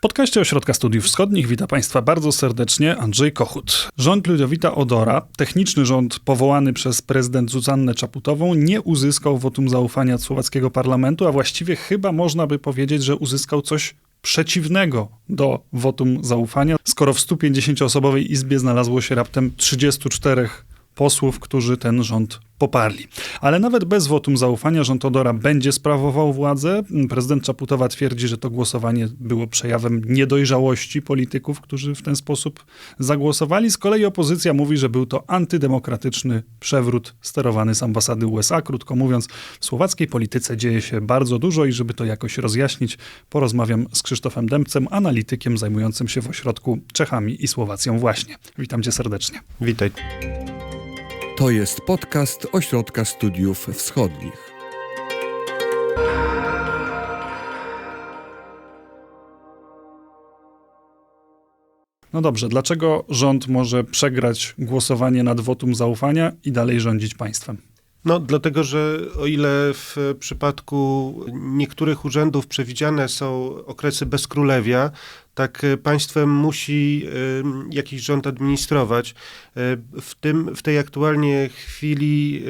podcaście Ośrodka Studiów Wschodnich witam Państwa bardzo serdecznie Andrzej Kochut. Rząd Ludowita Odora, techniczny rząd powołany przez prezydent Zuzannę Czaputową, nie uzyskał wotum zaufania od słowackiego parlamentu, a właściwie chyba można by powiedzieć, że uzyskał coś przeciwnego do wotum zaufania, skoro w 150-osobowej izbie znalazło się raptem 34 posłów, którzy ten rząd poparli. Ale nawet bez wotum zaufania rząd Odora będzie sprawował władzę. Prezydent Czaputowa twierdzi, że to głosowanie było przejawem niedojrzałości polityków, którzy w ten sposób zagłosowali. Z kolei opozycja mówi, że był to antydemokratyczny przewrót sterowany z ambasady USA. Krótko mówiąc, w słowackiej polityce dzieje się bardzo dużo i żeby to jakoś rozjaśnić, porozmawiam z Krzysztofem Dębcem, analitykiem zajmującym się w ośrodku Czechami i Słowacją właśnie. Witam cię serdecznie. Witaj. To jest podcast Ośrodka Studiów Wschodnich. No dobrze, dlaczego rząd może przegrać głosowanie nad wotum zaufania i dalej rządzić państwem? No, dlatego, że o ile w przypadku niektórych urzędów przewidziane są okresy bezkrólewia, tak państwem musi y, jakiś rząd administrować. Y, w, tym, w tej aktualnie chwili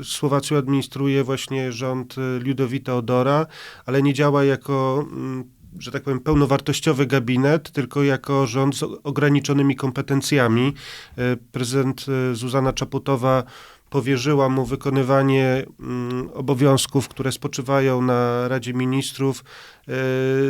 y, Słowacją administruje właśnie rząd Ludowita Odora, ale nie działa jako mm, że tak powiem, pełnowartościowy gabinet, tylko jako rząd z ograniczonymi kompetencjami. Prezydent Zuzana Czaputowa powierzyła mu wykonywanie mm, obowiązków, które spoczywają na Radzie Ministrów. E,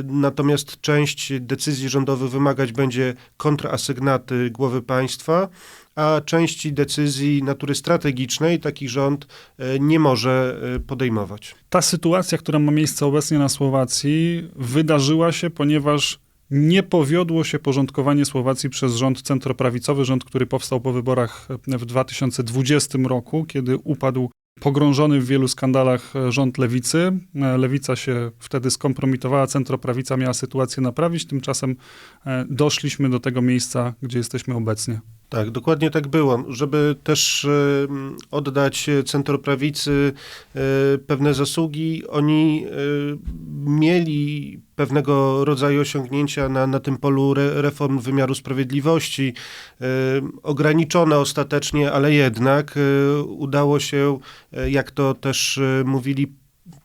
natomiast część decyzji rządowych wymagać będzie kontrasygnaty głowy państwa, a części decyzji natury strategicznej taki rząd e, nie może e, podejmować. Ta sytuacja, która ma miejsce obecnie na Słowacji, wydarzyła się, ponieważ nie powiodło się porządkowanie Słowacji przez rząd centroprawicowy, rząd, który powstał po wyborach w 2020 roku, kiedy upadł pogrążony w wielu skandalach rząd lewicy. Lewica się wtedy skompromitowała, centroprawica miała sytuację naprawić. Tymczasem e, doszliśmy do tego miejsca, gdzie jesteśmy obecnie. Tak, dokładnie tak było. Żeby też y, oddać centroprawicy y, pewne zasługi, oni y, mieli pewnego rodzaju osiągnięcia na, na tym polu re, reform wymiaru sprawiedliwości, ograniczone ostatecznie, ale jednak udało się, jak to też mówili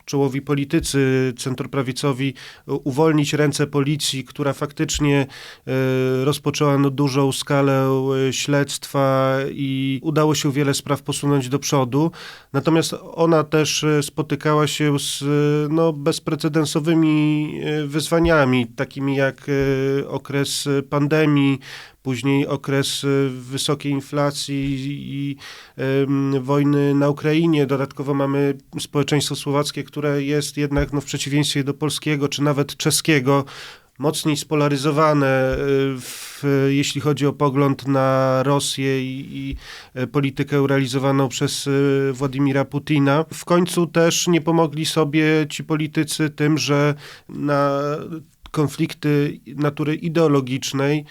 czołowi politycy centroprawicowi uwolnić ręce policji, która faktycznie e, rozpoczęła no, dużą skalę e, śledztwa i udało się wiele spraw posunąć do przodu. Natomiast ona też e, spotykała się z no, bezprecedensowymi wyzwaniami, takimi jak okres pandemii, później okres y, wysokiej inflacji i wojny na Ukrainie. Dodatkowo mamy społeczeństwo słowackie, które jest jednak no, w przeciwieństwie do polskiego czy nawet czeskiego mocniej spolaryzowane, y, w, jeśli chodzi o pogląd na Rosję i, i, y, politykę realizowaną przez Władimira Putina. W końcu też nie pomogli sobie ci politycy tym, że na konflikty natury ideologicznej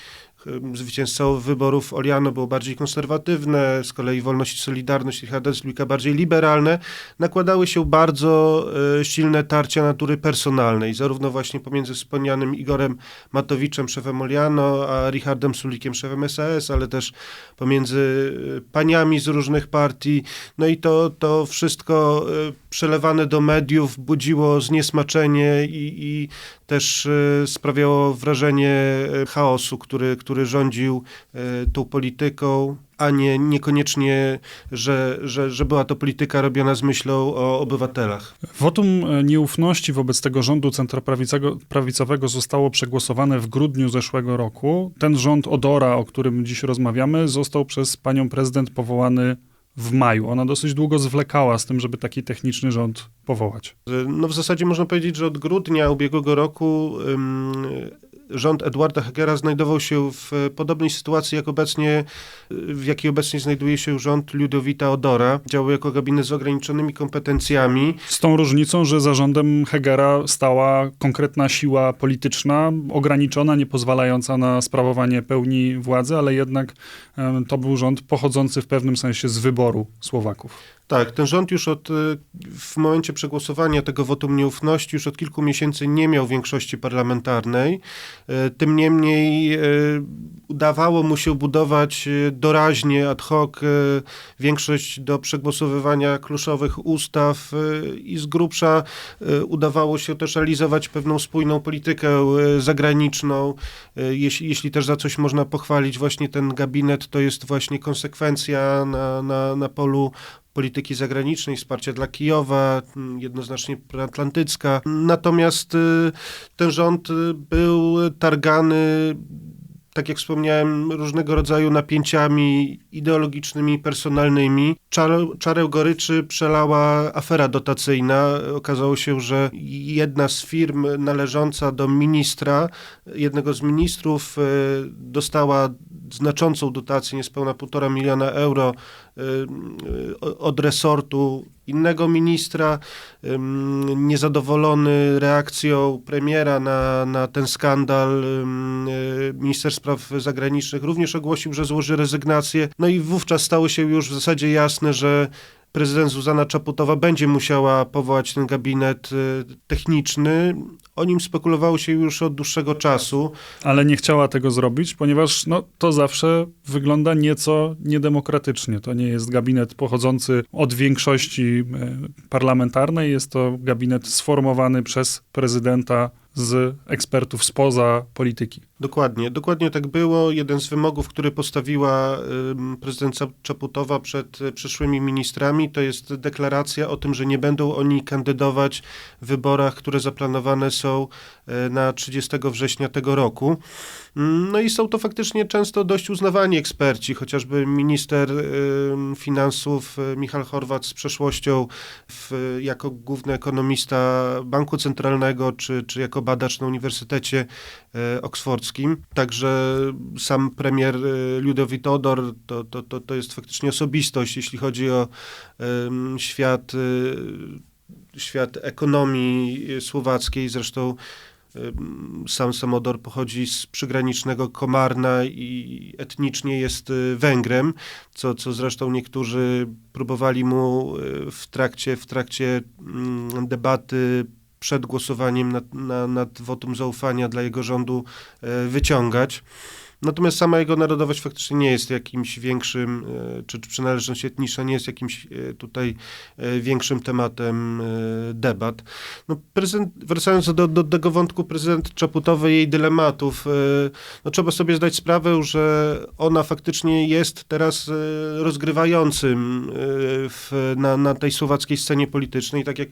Zwycięzcą wyborów Oliano było bardziej konserwatywne, z kolei Wolność i Solidarność i Hadesluika bardziej liberalne, nakładały się bardzo e, silne tarcia natury personalnej, zarówno właśnie pomiędzy wspomnianym Igorem Matowiczem, szefem Oliano, a Richardem Sulikiem, szefem SAS, ale też pomiędzy e, paniami z różnych partii. No i to, to wszystko e, przelewane do mediów budziło zniesmaczenie i, i też sprawiało wrażenie chaosu, który, który który rządził e, tą polityką, a nie niekoniecznie, że, że, że była to polityka robiona z myślą o obywatelach. Wotum e, nieufności wobec tego rządu centroprawicowego zostało przegłosowane w grudniu zeszłego roku. Ten rząd Odora, o którym dziś rozmawiamy, został przez panią prezydent powołany w maju. Ona dosyć długo zwlekała z tym, żeby taki techniczny rząd powołać. No w zasadzie można powiedzieć, że od grudnia ubiegłego roku rząd Edwarda Hegera znajdował się w podobnej sytuacji, jak obecnie, w jakiej obecnie znajduje się rząd Ludowita Odora. Działał jako gabinet z ograniczonymi kompetencjami. Z tą różnicą, że za rządem Hegera stała konkretna siła polityczna, ograniczona, nie pozwalająca na sprawowanie pełni władzy, ale jednak to był rząd pochodzący w pewnym sensie z wyboru Słowaków. Tak, ten rząd już od, y, w momencie przegłosowania tego wotum nieufności już od kilku miesięcy nie miał większości parlamentarnej. Y, Tym niemniej y, udawało mu się budować doraźnie, ad hoc większość do przegłosowywania kluczowych ustaw i z grubsza udawało się też realizować pewną spójną politykę zagraniczną. Jeśli, jeśli też za coś można pochwalić właśnie ten gabinet, to jest właśnie konsekwencja na, na, na polu polityki zagranicznej, wsparcia dla Kijowa, mm, jednoznacznie proatlantycka. Natomiast y, ten rząd y, był targany, tak jak wspomniałem, różnego rodzaju napięciami ideologicznymi, personalnymi. Czarę goryczy przelała afera dotacyjna. Okazało się, że jedna z firm należąca do ministra, jednego z ministrów, y, dostała znaczącą dotację, niespełna półtora miliona euro y, y, od resortu innego ministra, niezadowolony reakcją premiera na, na ten skandal, y, minister spraw zagranicznych również ogłosił, że złoży rezygnację. No i wówczas stało się już w zasadzie jasne, że prezydent Zuzana Czaputowa będzie musiała powołać ten gabinet y, techniczny. O nim spekulowało się już od dłuższego czasu. Ale nie chciała tego zrobić, ponieważ no, to zawsze wygląda nieco niedemokratycznie. To nie jest gabinet pochodzący od większości e, parlamentarnej, jest to gabinet sformowany przez prezydenta z ekspertów spoza polityki. Dokładnie, dokładnie tak było. Jeden z wymogów, który postawiła ym, prezydent Czaputowa przed y, przyszłymi ministrami, to jest deklaracja o tym, że nie będą oni kandydować w wyborach, które zaplanowane są y, na 30 września tego roku. Mm, No i są to faktycznie często dość uznawani eksperci, chociażby minister finansów y, Michał Horwat z przeszłością w, jako główny ekonomista Banku Centralnego, czy, czy jako badacz na Uniwersytecie e, Oksfordzkim. Także sam premier e, Ludowi Todor to, to, to, to jest faktycznie osobistość, jeśli chodzi o świat, e, świat ekonomii słowackiej. Zresztą sam Samodor pochodzi z przygranicznego Komarna i etnicznie jest Węgrem, co, co zresztą niektórzy próbowali mu w trakcie, w trakcie mm, debaty przed głosowaniem nad, na, nad wotum zaufania dla jego rządu e, wyciągać. Natomiast sama jego narodowość faktycznie nie jest jakimś większym, e, czy, czy przynależność etniczna nie jest jakimś e, tutaj większym tematem debat. No, prezydent, wracając do, do tego wątku prezydent Czaputowej i jej dylematów, no, trzeba sobie zdać sprawę, że ona faktycznie jest teraz rozgrywającym w, na, na tej słowackiej scenie politycznej. Tak jak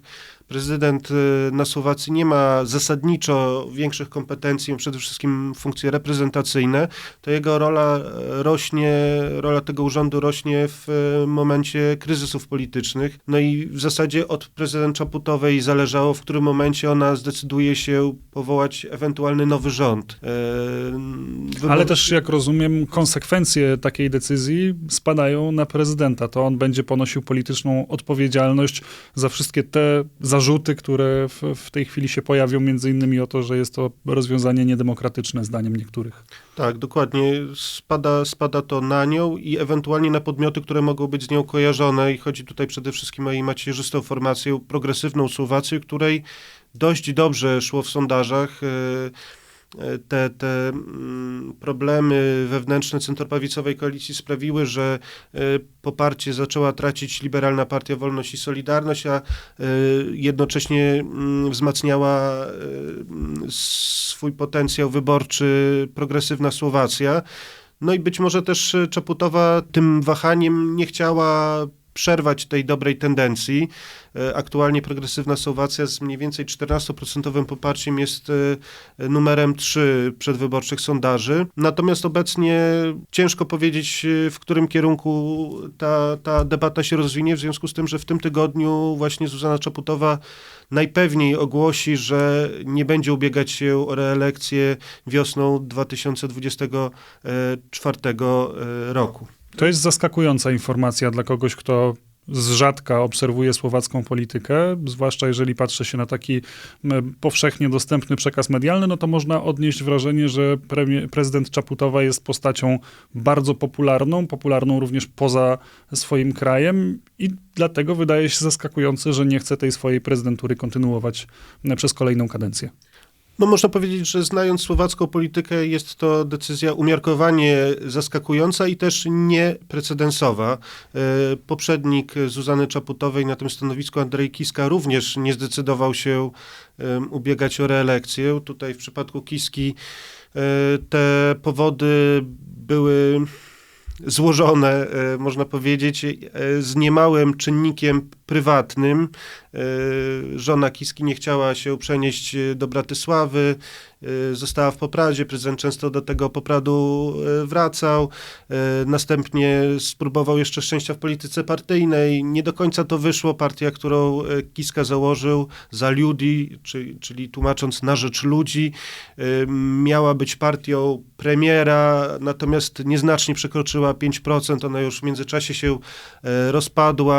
prezydent e, na Słowacji nie ma zasadniczo większych kompetencji, przede wszystkim funkcje reprezentacyjne, to jego rola e, rośnie, rola tego urzędu rośnie w e, momencie kryzysów politycznych. No i w zasadzie od prezydent Czaputowej zależało, w którym momencie ona zdecyduje się powołać ewentualny nowy rząd. E, wybor- Ale też, jak rozumiem, konsekwencje takiej decyzji spadają na prezydenta. To on będzie ponosił polityczną odpowiedzialność za wszystkie te zarzuty, które w, w tej chwili się pojawią, między innymi o to, że jest to rozwiązanie niedemokratyczne, zdaniem niektórych. Tak, dokładnie. Spada, spada to na nią i ewentualnie na podmioty, które mogą być z nią kojarzone. I chodzi tutaj przede wszystkim o jej macierzystą formację, progresywną Słowację, której dość dobrze szło w sondażach. E, Te, te mm, problemy wewnętrzne centroprawicowej koalicji sprawiły, że e, poparcie zaczęła tracić liberalna partia Wolność i Solidarność, a e, jednocześnie mm, wzmacniała e, swój potencjał wyborczy progresywna Słowacja. No i być może też Czaputowa tym wahaniem nie chciała przerwać tej dobrej tendencji. E, Aktualnie progresywna Słowacja z mniej więcej 14% poparciem jest e, numerem 3 przedwyborczych sondaży. Natomiast obecnie ciężko powiedzieć, e, w którym kierunku ta, ta debata się rozwinie, w związku z tym, że w tym tygodniu właśnie Zuzana Czaputowa najpewniej ogłosi, że nie będzie ubiegać się o reelekcję wiosną 2024 roku. To jest zaskakująca informacja dla kogoś, kto z rzadka obserwuję słowacką politykę, zwłaszcza jeżeli patrzy się na taki powszechnie dostępny przekaz medialny, no to można odnieść wrażenie, że premie, prezydent Czaputowa jest postacią bardzo popularną, popularną również poza swoim krajem i dlatego wydaje się zaskakujące, że nie chce tej swojej prezydentury kontynuować przez kolejną kadencję. No można powiedzieć, że znając słowacką politykę jest to decyzja umiarkowanie zaskakująca i też nieprecedensowa. E, Poprzednik Zuzany Czaputowej na tym stanowisku, Andrzej Kiska, również nie zdecydował się ubiegać o reelekcję. Tutaj w przypadku Kiski e, te powody były złożone, e, można powiedzieć, e, z niemałym czynnikiem prywatnym. E, Żona Kiski nie chciała się przenieść do Bratysławy, została w Popradzie, prezydent często do tego Popradu wracał, następnie spróbował jeszcze szczęścia w polityce partyjnej, nie do końca to wyszło, partia, którą Kiska założył, za ludzi, czy, czyli tłumacząc na rzecz ludzi, miała być partią premiera, natomiast nieznacznie przekroczyła 5%, ona już w międzyczasie się e, rozpadła,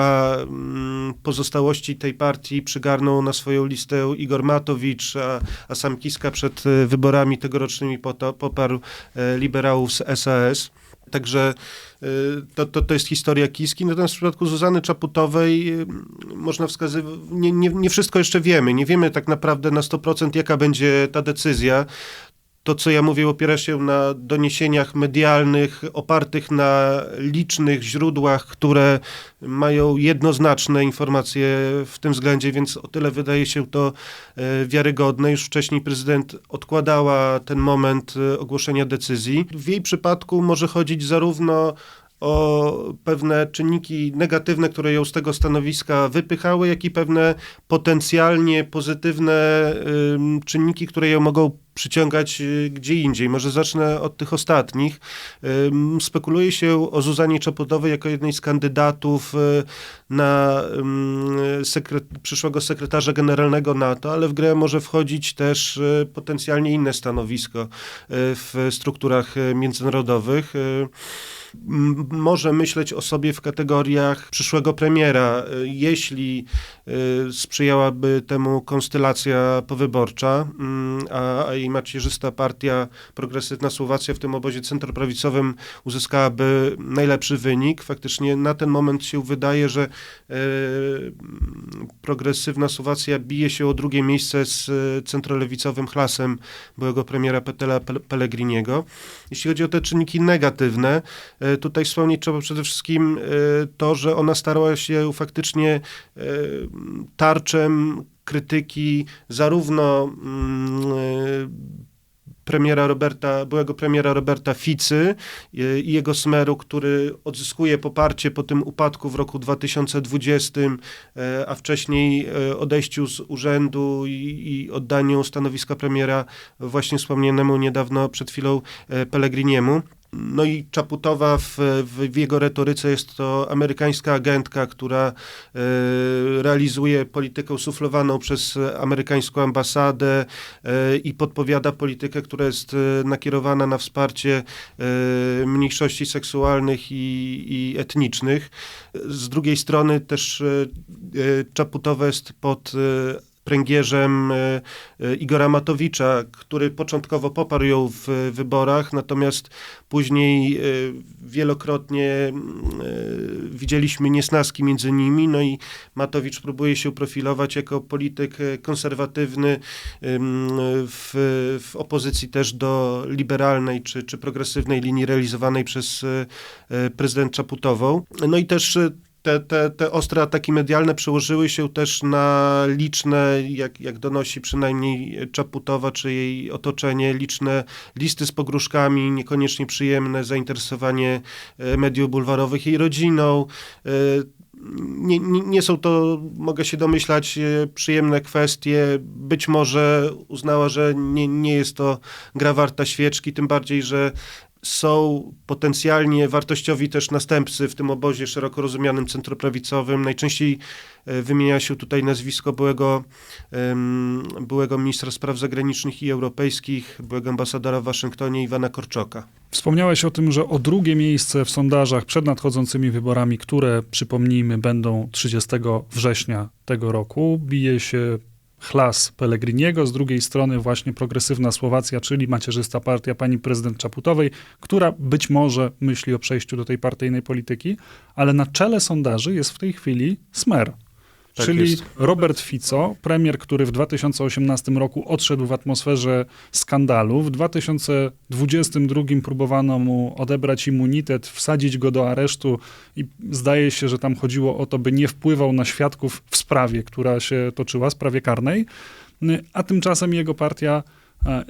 Mm, pozostałości tej partii przygarnął na swoją listę Igor Matowicz, a, a sam Kiska przed e, wyborami tegorocznymi poparł e, liberałów z SAS. Także to, to, to jest historia Kiski. Natomiast w przypadku Zuzany Czaputowej można wskazywać, nie, nie, nie wszystko jeszcze wiemy. Nie wiemy tak naprawdę na 100% jaka będzie ta decyzja. To, co ja mówię, opiera się na doniesieniach medialnych, opartych na licznych źródłach, które mają jednoznaczne informacje w tym względzie, więc o tyle wydaje się to e, wiarygodne. Już wcześniej prezydent odkładała ten moment e, ogłoszenia decyzji. W jej przypadku może chodzić zarówno o pewne czynniki negatywne, które ją z tego stanowiska wypychały, jak i pewne potencjalnie pozytywne czynniki, które ją mogą przyciągać y, gdzie indziej. Może zacznę od tych ostatnich. Spekuluje się o Zuzanie Czaputowej jako jednej z kandydatów y, na sekret, przyszłego sekretarza generalnego NATO, ale w grę może wchodzić też y, potencjalnie inne stanowisko w strukturach międzynarodowych. Może myśleć o sobie w kategoriach przyszłego premiera, jeśli sprzyjałaby temu konstylacja powyborcza, mm, a, a macierzysta partia Progresywna Słowacja w tym obozie centroprawicowym uzyskałaby najlepszy wynik. Faktycznie na ten moment się wydaje, że y, Progresywna Słowacja bije się o drugie miejsce z y, centrolewicowym Hlasem byłego premiera Petela Pe- Pellegriniego. Jeśli chodzi o te czynniki negatywne, Tutaj wspomnieć trzeba przede wszystkim to, że ona starała się faktycznie tarczem krytyki zarówno mm, e, premiera Roberta, byłego premiera Roberta Ficy e, i jego smeru, który odzyskuje poparcie po tym upadku w roku 2020, e, a wcześniej odejściu z urzędu i, oddaniu stanowiska premiera właśnie wspomnianemu niedawno przed chwilą Pellegriniemu. No i Czaputowa w, w, jego retoryce jest to amerykańska agentka, która e, realizuje politykę suflowaną przez amerykańską ambasadę e, i podpowiada politykę, która jest e, nakierowana na wsparcie e, mniejszości seksualnych i, i etnicznych. Z drugiej strony też Czaputowa jest pod pręgierzem e, e, Igora Matowicza, który początkowo poparł ją w wyborach, natomiast później e, wielokrotnie mm, e, widzieliśmy niesnaski między nimi, no i Matowicz próbuje się profilować jako polityk e, konserwatywny w, w opozycji też do liberalnej czy, czy progresywnej linii realizowanej przez e, e, prezydent Czaputową. No i też e, te, te, te ostre ataki medialne przełożyły się też na liczne, jak, jak donosi przynajmniej Czaputowa czy jej otoczenie, liczne listy z pogróżkami, niekoniecznie przyjemne zainteresowanie e, mediów bulwarowych jej rodziną. E, Nie, nie, nie są to, mogę się domyślać, e, przyjemne kwestie. Być może uznała, że nie, nie jest to gra warta świeczki, tym bardziej, że są potencjalnie wartościowi też następcy w tym obozie szeroko rozumianym centroprawicowym. Najczęściej e, wymienia się tutaj nazwisko byłego, byłego ministra spraw zagranicznych i europejskich, byłego ambasadora w Waszyngtonie Iwana Korczoka. Wspomniałeś o tym, że o drugie miejsce w sondażach przed nadchodzącymi wyborami, które przypomnijmy będą 30 września tego roku, bije się Chlas Pellegriniego, z drugiej strony właśnie progresywna Słowacja, czyli macierzysta partia pani prezydent Czaputowej, która być może myśli o przejściu do tej partyjnej polityki, ale na czele sondaży jest w tej chwili Smer. Tak czyli jest. Robert Fico, premier, który w 2018 roku odszedł w atmosferze skandalu. W 2022 próbowano mu odebrać immunitet, wsadzić go do aresztu i zdaje się, że tam chodziło o to, by nie wpływał na świadków w sprawie, która się toczyła, sprawie karnej. A tymczasem jego partia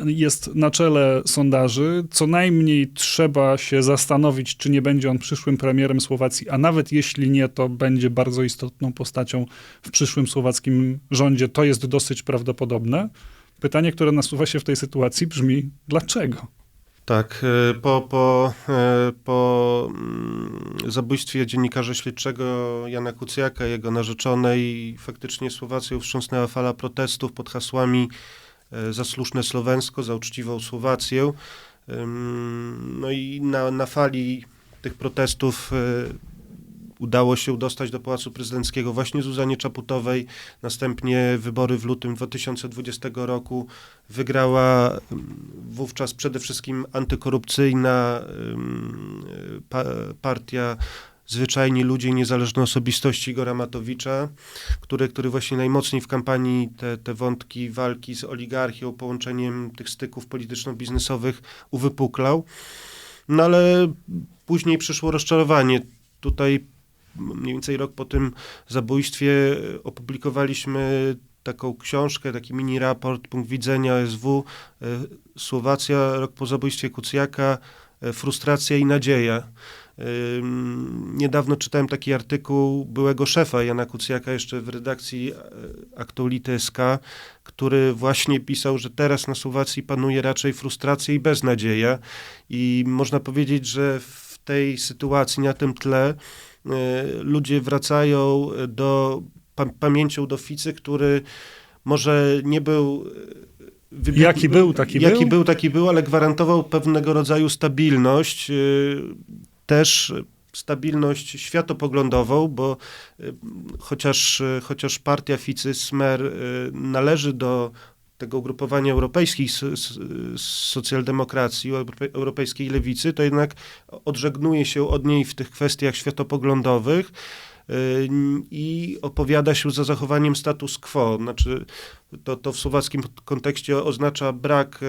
jest na czele sondaży. Co najmniej trzeba się zastanowić, czy nie będzie on przyszłym premierem Słowacji, a nawet jeśli nie, to będzie bardzo istotną postacią w przyszłym słowackim rządzie. To jest dosyć prawdopodobne. Pytanie, które nasuwa się w tej sytuacji brzmi, dlaczego? Tak, e, po, po, e, po mm, zabójstwie dziennikarza śledczego Jana Kucjaka, jego narzeczonej, faktycznie Słowacją wstrząsnęła fala protestów pod hasłami za słuszne Słowensko, za uczciwą Słowację. No i na, na fali tych protestów e, udało się dostać do Pałacu Prezydenckiego właśnie Zuzanie Czaputowej. Następnie wybory w lutym 2020 roku wygrała wówczas przede wszystkim antykorupcyjna partia Zwyczajni Ludzie Niezależne Osobistości Igora Matowicza, który, który właśnie najmocniej w kampanii te, te wątki walki z oligarchią, połączeniem tych styków polityczno-biznesowych uwypuklał. No ale później przyszło rozczarowanie. Tutaj mniej więcej rok po tym zabójstwie opublikowaliśmy taką książkę, taki mini raport, punkt widzenia SW, e, Słowacja, rok po zabójstwie Kucjaka, e, frustracja i nadzieja. Niedawno czytałem taki artykuł byłego szefa Jana Kucjaka jeszcze w redakcji e, Aktuality SK, który właśnie pisał, że teraz na Słowacji panuje raczej frustracja i beznadzieja i można powiedzieć, że w tej sytuacji, na tym tle e, ludzie wracają do pa, pamięcią do Ficy, który może nie był e, wybitny- Jaki był, taki jaki był. był, taki był, ale gwarantował pewnego rodzaju stabilność, też stabilność światopoglądową, bo y, chociaż, y, chociaż partia Ficy Smer y, należy do tego ugrupowania europejskiej socjaldemokracji, europe- europejskiej lewicy, to jednak odżegnuje się od niej w tych kwestiach światopoglądowych i opowiada się za zachowaniem status quo. Znaczy, to, to w słowackim kontekście oznacza brak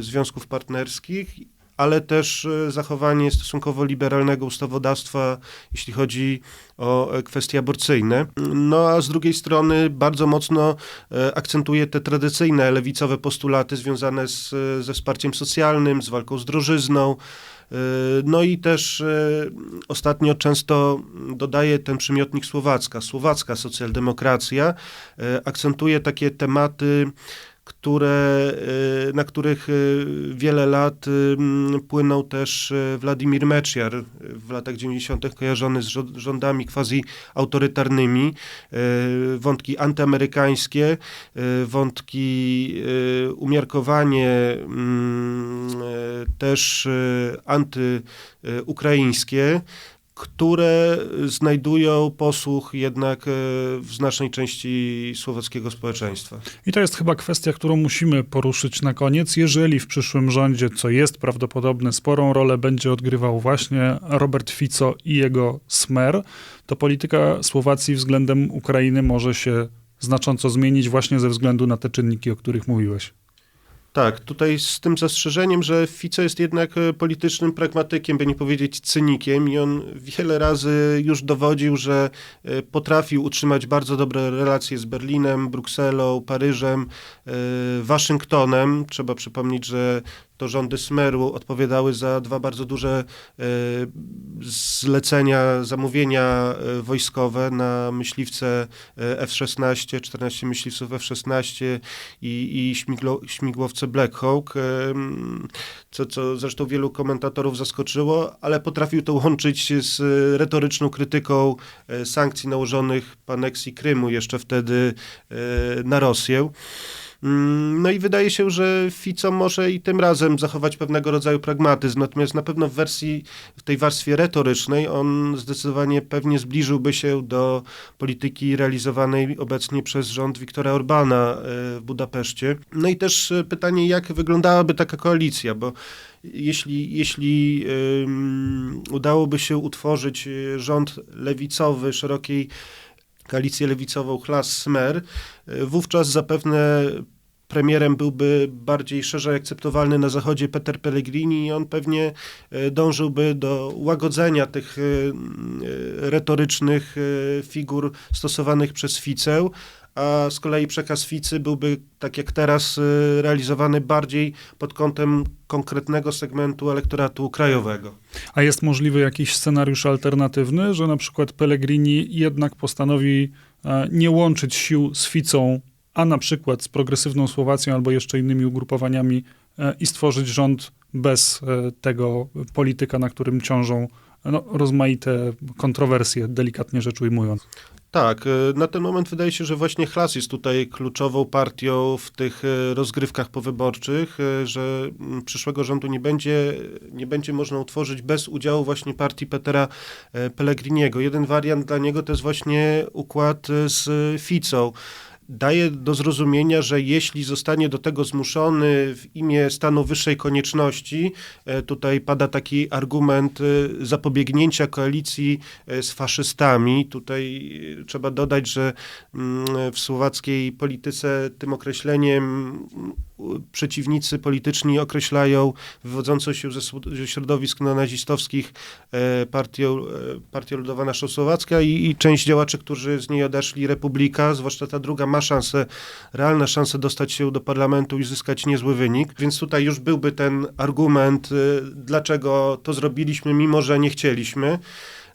związków partnerskich, ale też e, zachowanie stosunkowo liberalnego ustawodawstwa, jeśli chodzi o e, kwestie aborcyjne. No a z drugiej strony bardzo mocno e, akcentuje te tradycyjne lewicowe postulaty związane z, ze wsparciem socjalnym, z walką z drożyzną. No i też ostatnio często dodaje ten przymiotnik słowacka, słowacka socjaldemokracja, akcentuje takie tematy, które, e, na których e, wiele lat e, płynął też Władimir Mečiar, e, w latach 90. kojarzony z rząd- rządami quasi autorytarnymi, wątki antyamerykańskie, wątki umiarkowanie mm, też antyukraińskie, które znajdują posłuch jednak e, w znacznej części słowackiego społeczeństwa. I to jest chyba kwestia, którą musimy poruszyć na koniec. Jeżeli w przyszłym rządzie, co jest prawdopodobne, sporą rolę będzie odgrywał właśnie Robert Fico i jego Smer, to polityka Słowacji względem Ukrainy może się znacząco zmienić właśnie ze względu na te czynniki, o których mówiłeś. Tak, tutaj z tym zastrzeżeniem, że Fico jest jednak e, politycznym pragmatykiem, by nie powiedzieć cynikiem i on wiele razy już dowodził, że e, potrafił utrzymać bardzo dobre relacje z Berlinem, Brukselą, Paryżem, e, Waszyngtonem. Trzeba przypomnieć, że to rządy Smeru odpowiadały za dwa bardzo duże e, zlecenia, zamówienia e, wojskowe na myśliwce e, F-16, 14 myśliwców F-16 i, i śmigłowce Black Hawk, co, co zresztą wielu komentatorów zaskoczyło, ale potrafił to łączyć z retoryczną krytyką sankcji nałożonych po aneksji Krymu jeszcze wtedy na Rosję. Mm, No i wydaje się, że Fico może i tym razem zachować pewnego rodzaju pragmatyzm, natomiast na pewno w wersji, w tej warstwie retorycznej on zdecydowanie pewnie zbliżyłby się do polityki realizowanej obecnie przez rząd Viktora Orbana e, w Budapeszcie. No i też e, pytanie, jak wyglądałaby taka koalicja, bo jeśli, jeśli ym, udałoby się utworzyć y, rząd lewicowy, szerokiej koalicję lewicową Chlas-Smer, y, wówczas zapewne premierem byłby bardziej szerzej akceptowalny na zachodzie Peter Pellegrini i on pewnie y, dążyłby do łagodzenia tych y, retorycznych figur stosowanych przez Ficę, a z kolei przekaz Ficy byłby, tak jak teraz, y, realizowany bardziej pod kątem konkretnego segmentu elektoratu krajowego. A jest możliwy jakiś scenariusz alternatywny, że na przykład Pellegrini jednak postanowi e, nie łączyć sił z Ficą, a na przykład z progresywną Słowacją albo jeszcze innymi ugrupowaniami e, i stworzyć rząd bez e, tego polityka, na którym ciążą no, rozmaite kontrowersje, delikatnie rzecz ujmując. Tak, y, na ten moment wydaje się, że właśnie Chlas jest tutaj kluczową partią w tych y, rozgrywkach powyborczych, y, że mm, przyszłego rządu nie będzie, nie będzie można utworzyć bez udziału właśnie partii Petera e, Pellegriniego. Jeden wariant dla niego to jest właśnie układ z Ficą. Daje do zrozumienia, że jeśli zostanie do tego zmuszony w imię stanu wyższej konieczności, e, tutaj pada taki argument e, zapobiegnięcia koalicji e, z faszystami. Tutaj trzeba dodać, że mm, w słowackiej polityce tym określeniem przeciwnicy polityczni określają wywodzącą się ze, środowisk nazistowskich e, partią, e, Ludowa Nasza Słowacka i, i część działaczy, którzy z niej odeszli, Republika, zwłaszcza ta druga, ma szansę, realne szanse dostać się do parlamentu i zyskać niezły wynik. Więc tutaj już byłby ten argument, e, dlaczego to zrobiliśmy, mimo że nie chcieliśmy.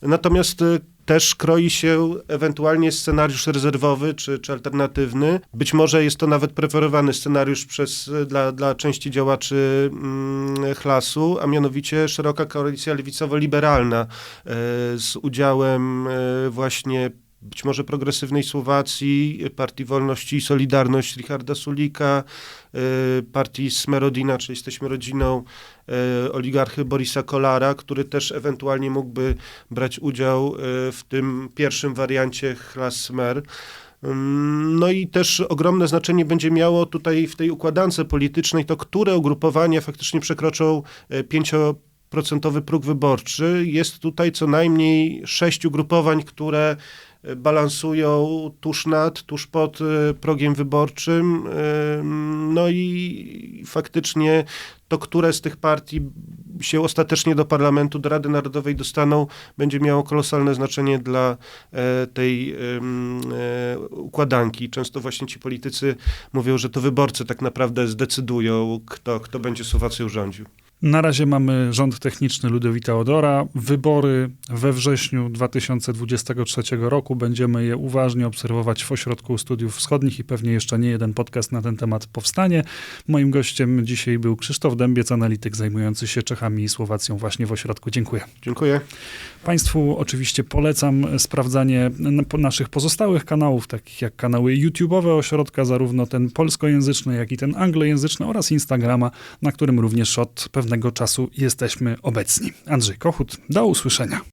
Natomiast e, też kroi się ewentualnie scenariusz rezerwowy czy, czy alternatywny. Być może jest to nawet preferowany scenariusz przez, e, dla, dla części działaczy mm, Chlasu, a mianowicie szeroka koalicja lewicowo-liberalna e, z udziałem właśnie być może progresywnej Słowacji, Partii Wolności i Solidarność Richarda Sulika, e, partii Smerodina, czyli jesteśmy rodziną e, oligarchy Borisa Kolara, który też ewentualnie mógłby brać udział e, w tym pierwszym wariancie Chlas-Smer. Mm, No i też ogromne znaczenie będzie miało tutaj w tej układance politycznej to, które ugrupowania faktycznie przekroczą e, pięcioprocentowy próg wyborczy. Jest tutaj co najmniej sześć ugrupowań, które balansują tuż nad, tuż pod e, progiem wyborczym. E, No i faktycznie to, które z tych partii się ostatecznie do parlamentu, do Rady Narodowej dostaną, będzie miało kolosalne znaczenie dla e, tej układanki. Często właśnie ci politycy mówią, że to wyborcy tak naprawdę zdecydują, kto, kto będzie Słowacją rządził. Na razie mamy rząd techniczny Ludowita Odora. Wybory we wrześniu 2023 roku. Będziemy je uważnie obserwować w Ośrodku Studiów Wschodnich i pewnie jeszcze nie jeden podcast na ten temat powstanie. Moim gościem dzisiaj był Krzysztof Dębiec, analityk zajmujący się Czechami i Słowacją właśnie w ośrodku. Dziękuję. Dziękuję. Państwu oczywiście polecam sprawdzanie naszych pozostałych kanałów, takich jak kanały YouTube'owe ośrodka, zarówno ten polskojęzyczny, jak i ten anglojęzyczny oraz Instagrama, na którym również od pewnego czasu jesteśmy obecni. Andrzej Kochut, do usłyszenia.